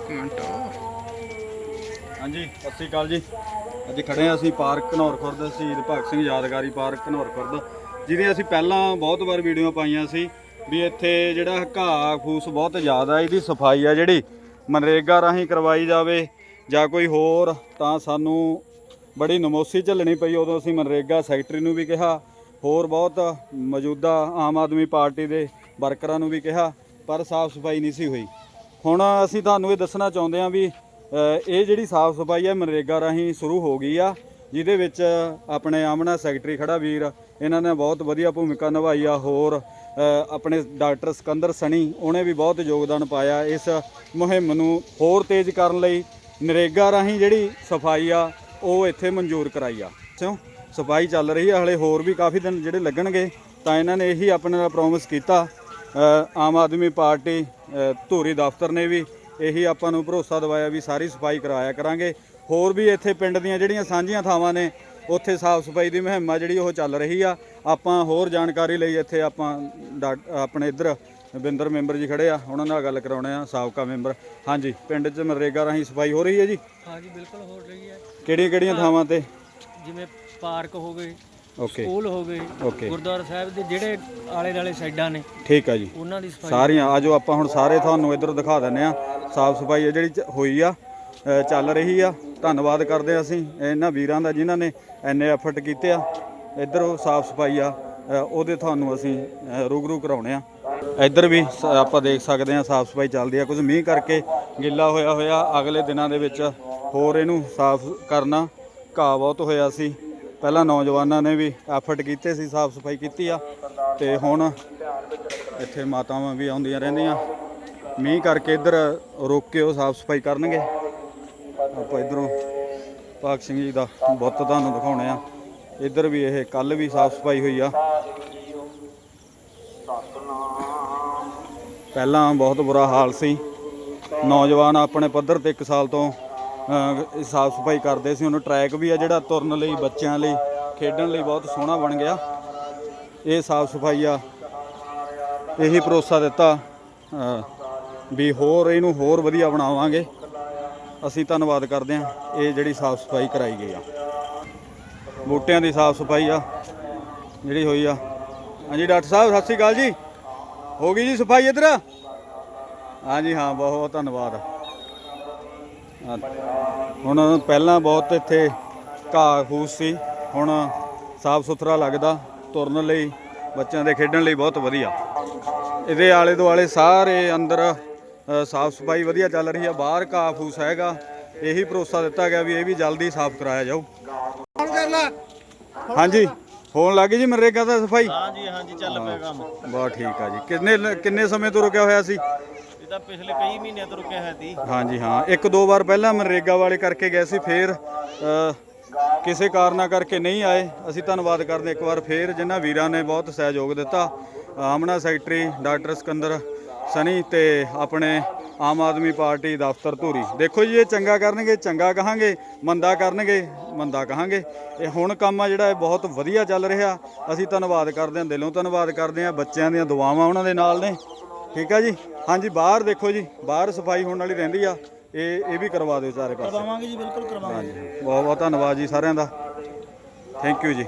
ਇੱਕ ਮਿੰਟ। ਹਾਂਜੀ, ਸਤਿ ਸ਼੍ਰੀ ਅਕਾਲ ਜੀ। ਅੱਜ ਖੜੇ ਹਾਂ, ਅਸੀਂ ਪਾਰਕ ਘਨੌਰ ਖੁਰਦ, ਸ਼ਹੀਦ ਭਗਤ ਸਿੰਘ ਯਾਦਗਾਰੀ ਪਾਰਕ ਘਨੌਰ ਖੁਰਦ, ਜਿਹਦੇ ਅਸੀਂ ਪਹਿਲਾਂ ਬਹੁਤ ਵਾਰ ਵੀਡੀਓ ਪਾਈਆਂ ਸੀ ਵੀ ਇੱਥੇ ਜਿਹੜਾ ਘਾਹ ਫੂਸ ਬਹੁਤ ਜ਼ਿਆਦਾ ਇਹਦੀ ਸਫ਼ਾਈ ਆ ਜਿਹੜੀ, ਮਨਰੇਗਾ ਰਾਹੀਂ ਕਰਵਾਈ ਜਾਵੇ ਜਾਂ ਕੋਈ ਹੋਰ, ਤਾਂ ਸਾਨੂੰ ਬੜੀ ਨਮੋਸੀ ਝੱਲਣੀ ਪਈ। ਉਦੋਂ ਅਸੀਂ ਮਨਰੇਗਾ ਸੈਕਟਰੀ ਨੂੰ ਵੀ ਕਿਹਾ, ਹੋਰ ਬਹੁਤ ਮੌਜੂਦਾ ਆਮ ਆਦਮੀ ਪਾਰਟੀ ਦੇ ਵਰਕਰਾਂ ਨੂੰ ਵੀ ਕਿਹਾ, ਪਰ ਸਾਫ਼ ਸਫ਼ਾਈ ਨਹੀਂ ਸੀ ਹੋਈ। ਹੁਣ ਅਸੀਂ ਤੁਹਾਨੂੰ ਇਹ ਦੱਸਣਾ ਚਾਹੁੰਦੇ ਹਾਂ ਵੀ ਇਹ ਜਿਹੜੀ ਸਾਫ਼ ਸਫ਼ਾਈ ਹੈ ਮਨਰੇਗਾ ਰਾਹੀਂ ਸ਼ੁਰੂ ਹੋ ਗਈ ਆ, ਜਿਹਦੇ ਵਿੱਚ ਆਪਣੇ ਆਮਨਾ ਸੈਕਟਰੀ ਖੜਾ ਵੀਰ, ਇਹਨਾਂ ਨੇ ਬਹੁਤ ਵਧੀਆ ਭੂਮਿਕਾ ਨਿਭਾਈ ਆ, ਹੋਰ ਆਪਣੇ ਡਾਕਟਰ ਸਿਕੰਦਰ ਸਣੀ, ਉਹਨੇ ਵੀ ਬਹੁਤ ਯੋਗਦਾਨ ਪਾਇਆ ਇਸ ਮੁਹਿੰਮ ਨੂੰ ਹੋਰ ਤੇਜ਼ ਕਰਨ ਲਈ। ਨਰੇਗਾ ਰਾਹੀਂ ਜਿਹੜੀ ਸਫ਼ਾਈ ਆ, ਉਹ ਇੱਥੇ ਮਨਜ਼ੂਰ ਕਰਾਈ ਆ। ਕਿਉਂ? ਸਫ਼ਾਈ ਚੱਲ ਰਹੀ ਆ, ਹਲੇ ਹੋਰ ਵੀ ਕਾਫੀ ਦਿਨ ਜਿਹੜੇ ਲੱਗਣਗੇ, ਤਾਂ ਇਹਨਾਂ ਨੇ ਇਹੀ ਆਪਣੇ ਨਾਲ ਪ੍ਰੋਮਿਸ ਕੀਤਾ। ਆਮ ਆਦਮੀ ਪਾਰਟੀ ਧੂਰੀ ਦਫ਼ਤਰ ਨੇ ਵੀ ਇਹੀ ਆਪਾਂ ਨੂੰ ਭਰੋਸਾ ਦਿਵਾਇਆ ਵੀ ਸਾਰੀ ਸਫ਼ਾਈ ਕਰਾਇਆ ਕਰਾਂਗੇ। ਹੋਰ ਵੀ ਇੱਥੇ ਪਿੰਡ ਦੀਆਂ ਜਿਹੜੀਆਂ ਸਾਂਝੀਆਂ ਥਾਵਾਂ ਨੇ ਉੱਥੇ ਸਾਫ਼ ਸਫ਼ਾਈ ਦੀ ਮੁਹਿੰਮ ਆ ਜਿਹੜੀ ਉਹ ਚੱਲ ਰਹੀ ਆ। ਆਪਾਂ ਹੋਰ ਜਾਣਕਾਰੀ ਲਈ ਇੱਥੇ ਆਪਾਂ ਆਪਣੇ ਇੱਧਰ ਬਿੰਦਰ ਮੈਂਬਰ ਜੀ ਖੜੇ ਆ ਉਹਨਾਂ ਨਾਲ ਗੱਲ ਕਰਾਉਣੇ ਆ ਸਾਬਕਾ ਮੈਂਬਰ। ਹਾਂਜੀ ਪਿੰਡ 'ਚ ਮਨਰੇਗਾ ਰਾਹੀਂ ਸਫ਼ਾਈ ਹੋ ਰਹੀ ਹੈ ਜੀ? ਹਾਂਜੀ ਬਿਲਕੁਲ ਹੋ ਰਹੀ ਹੈ। ਕਿਹੜੀਆਂ ਕਿਹੜੀਆਂ ਥਾਵਾਂ ਤੇ? ਜਿਵੇਂ ਪਾਰਕ ਹੋ ਗਏ ਓਕੇ ਸਕੂਲ ਹੋ ਗਏ ਓਕੇ ਗੁਰਦੁਆਰਾ ਸਾਹਿਬ ਦੇ ਜਿਹੜੇ ਆਲੇ ਦੁਆਲੇ ਸਾਈਡਾਂ ਨੇ ਠੀਕ ਆ ਜੀ। ਉਹਨਾਂ ਦੀ ਸਫ਼ਾਈ ਸਾਰੀਆਂ ਆਜੋ ਆਪਾਂ ਹੁਣ ਸਾਰੇ ਤੁਹਾਨੂੰ ਇੱਧਰ ਦਿਖਾ ਦਿੰਨੇ ਆ ਸਾਫ਼ ਸਫ਼ਾਈ ਹੈ ਜਿਹੜੀ ਚ- ਹੋਈ ਆ ਅ, ਚੱਲ ਰਹੀ ਆ। ਧੰਨਵਾਦ ਕਰਦੇ ਆ ਅਸੀਂ ਇਹਨਾਂ ਵੀਰਾਂ ਦਾ ਜਿਨ੍ਹਾਂ ਨੇ ਐਨੇ ਐਫਰਟ ਕੀਤੇ ਆ। ਇੱਧਰ ਉਹ ਸਾਫ਼ ਸਫ਼ਾਈ ਆ ਅ, ਉਹਦੇ ਤੁਹਾਨੂੰ ਅਸੀਂ ਅ, ਰੂਬਰੂ ਕਰਾਉਣੇ ਆ। ਇੱਧਰ ਵੀ ਸ- ਆਪਾਂ ਦੇਖ ਸਕਦੇ ਆ ਸਾਫ਼ ਸਫ਼ਾਈ ਚੱਲਦੀ ਆ। ਕੁਝ ਮੀਂਹ ਕਰਕੇ ਗਿੱਲਾ ਹੋਇਆ ਹੋਇਆ ਅਗਲੇ ਦਿਨਾਂ ਦੇ ਵਿੱਚ ਹੋਰ ਇਹਨੂੰ ਸਾਫ਼ ਕਰਨਾ ਘਾਹ ਬਹੁਤ ਹੋਇਆ ਸੀ। ਪਹਿਲਾਂ ਨੌਜਵਾਨਾਂ ਨੇ ਵੀ ਐਫਰਟ ਕੀਤੇ ਸੀ, ਸਾਫ਼ ਸਫ਼ਾਈ ਕੀਤੀ ਆ ਤੇ ਹੁਣ ਇੱਥੇ ਮਾਤਾਵਾਂ ਵੀ ਆਉਂਦੀਆਂ ਰਹਿੰਦੀਆਂ। ਮੀਂਹ ਕਰਕੇ ਇੱਧਰ ਰੋਕ ਕੇ ਉਹ ਸਾਫ਼ ਸਫ਼ਾਈ ਕਰਨਗੇ। ਆਪਾਂ ਇੱਧਰੋਂ ਭਗਤ ਸਿੰਘ ਜੀ ਦਾ ਬੁੱਤ ਤੁਹਾਨੂੰ ਦਿਖਾਉਣੇ ਆ। ਇੱਧਰ ਵੀ ਇਹ ਕੱਲ ਵੀ ਸਾਫ਼ ਸਫ਼ਾਈ ਹੋਈ ਆ। ਪਹਿਲਾਂ ਬਹੁਤ ਬੁਰਾ ਹਾਲ ਸੀ। ਨੌਜਵਾਨ ਆਪਣੇ ਪੱਧਰ ਤੇ 1 ਸਾਲ ਤੋਂ ਸਾਫ਼ ਸਫ਼ਾਈ ਕਰਦੇ ਸੀ। ਉਹਨੂੰ ਟਰੈਕ ਵੀ ਆ ਜਿਹੜਾ ਤੁਰਨ ਲਈ, ਬੱਚਿਆਂ ਲਈ, ਖੇਡਣ ਲਈ ਬਹੁਤ ਸੋਹਣਾ ਬਣ ਗਿਆ। ਇਹ ਸਾਫ਼ ਸਫ਼ਾਈ ਆ। ਇਹੀ ਭਰੋਸਾ ਦਿੱਤਾ ਵੀ ਹੋਰ ਇਹਨੂੰ ਹੋਰ ਵਧੀਆ ਬਣਾਵਾਂਗੇ। ਅਸੀਂ ਧੰਨਵਾਦ ਕਰਦੇ ਹਾਂ। ਇਹ ਜਿਹੜੀ ਸਾਫ਼ ਸਫ਼ਾਈ ਕਰਾਈ ਗਈ ਆ। ਬੂਟਿਆਂ ਦੀ ਸਾਫ਼ ਸਫ਼ਾਈ ਆ, ਜਿਹੜੀ ਹੋਈ ਆ। ਹਾਂਜੀ, ਡਾਕਟਰ ਸਾਹਿਬ, ਸਤਿ ਸ਼੍ਰੀ ਅਕਾਲ ਜੀ। ਹੋ ਗਈ ਜੀ ਸਫ਼ਾਈ ਇੱਧਰ? ਹਾਂਜੀ, ਹਾਂ ਬਹੁਤ ਬਹੁਤ ਧੰਨਵਾਦ। ਹੁਣ ਪਹਿਲਾਂ ਬਹੁਤ ਇੱਥੇ ਘਾਹ ਫੂਸ ਸੀ ਹੁਣ ਸਾਫ਼ ਸੁਥਰਾ ਲੱਗਦਾ ਤੁਰਨ ਲਈ ਬੱਚਿਆਂ ਦੇ ਖੇਡਣ ਲਈ ਬਹੁਤ ਵਧੀਆ। ਇਹਦੇ ਆਲੇ ਦੁਆਲੇ ਸਾਰੇ ਅੰਦਰ ਸਾਫ਼ ਸਫ਼ਾਈ ਵਧੀਆ ਚੱਲ ਰਹੀ ਆ ਬਾਹਰ ਘਾਹ ਫੂਸ ਹੈਗਾ ਇਹੀ ਭਰੋਸਾ ਦਿੱਤਾ ਗਿਆ ਵੀ ਇਹ ਵੀ ਜਲਦੀ ਸਾਫ਼ ਕਰਾਇਆ ਜਾਊ। ਹਾਂਜੀ ਹੋਣ ਲੱਗੀ ਜੀ ਮਨਰੇਗਾ ਦਾ ਸਫ਼ਾਈ? ਹਾਂਜੀ ਹਾਂਜੀ ਚੱਲ ਪਿਆ ਕੰਮ। ਬਹੁਤ ਠੀਕ ਆ ਜੀ। ਕਿੰਨੇ ਕਿੰਨੇ ਸਮੇਂ ਤੋਂ ਰੁਕਿਆ ਹੋਇਆ ਸੀ? ਤਾਂ ਪਿਛਲੇ ਕਈ ਮਹੀਨਿਆਂ ਤੋਂ ਰੁਕਿਆ ਹੈ ਤੀ ਹਾਂਜੀ ਹਾਂ। ਇੱਕ ਦੋ ਵਾਰ ਪਹਿਲਾਂ ਮਨਰੇਗਾ ਵਾਲੇ ਕਰਕੇ ਗਏ ਸੀ ਫੇਰ ਅ, ਕਿਸੇ ਕਾਰਨਾਂ ਕਰਕੇ ਨਹੀਂ ਆਏ। ਅਸੀਂ ਧੰਨਵਾਦ ਕਰਦੇ ਇੱਕ ਵਾਰ ਫੇਰ ਜਿਨ੍ਹਾਂ ਵੀਰਾਂ ਨੇ ਬਹੁਤ ਸਹਿਯੋਗ ਦਿੱਤਾ। ਆਮਨਾ ਸੈਕਟਰੀ ਡਾਕਟਰ ਸਿਕੰਦਰ ਸਨੀ ਤੇ ਆਪਣੇ ਆਮ ਆਦਮੀ ਪਾਰਟੀ ਦਫ਼ਤਰ ਧੂਰੀ। ਦੇਖੋ ਜੀ ਇਹ ਚੰਗਾ ਕਰਨਗੇ ਚੰਗਾ ਕਹਾਂਗੇ ਮੰਦਾ ਕਰਨਗੇ ਮੰਦਾ ਕਹਾਂਗੇ। ਇਹ ਹੁਣ ਕੰਮ ਆ ਜਿਹੜਾ ਇਹ ਬਹੁਤ ਵਧੀਆ ਚੱਲ ਰਿਹਾ। ਅਸੀਂ ਧੰਨਵਾਦ ਕਰਦੇ ਹਾਂ ਦਿਲੋਂ ਧੰਨਵਾਦ ਕਰਦੇ ਹਾਂ ਬੱਚਿਆਂ ਦੀਆਂ ਦੁਆਵਾਂ ਉਹਨਾਂ ਦੇ ਨਾਲ ਨੇ। ਠੀਕ ਆ ਜੀ? ਹਾਂਜੀ ਬਾਹਰ ਦੇਖੋ ਜੀ ਬਾਹਰ ਸਫ਼ਾਈ ਹੋਣ ਵਾਲੀ ਰਹਿੰਦੀ ਆ। ਇਹ ਇਹ ਵੀ ਕਰਵਾ ਦਿਓ ਚਾਰੇ ਪਾਸੇ। ਕਰਵਾਵਾਂਗੇ ਜੀ ਬਿਲਕੁਲ ਕਰਵਾਵਾਂਗੇ। ਬਹੁਤ ਬਹੁਤ ਧੰਨਵਾਦ ਜੀ ਸਾਰਿਆਂ ਦਾ। ਥੈਂਕ ਯੂ ਜੀ।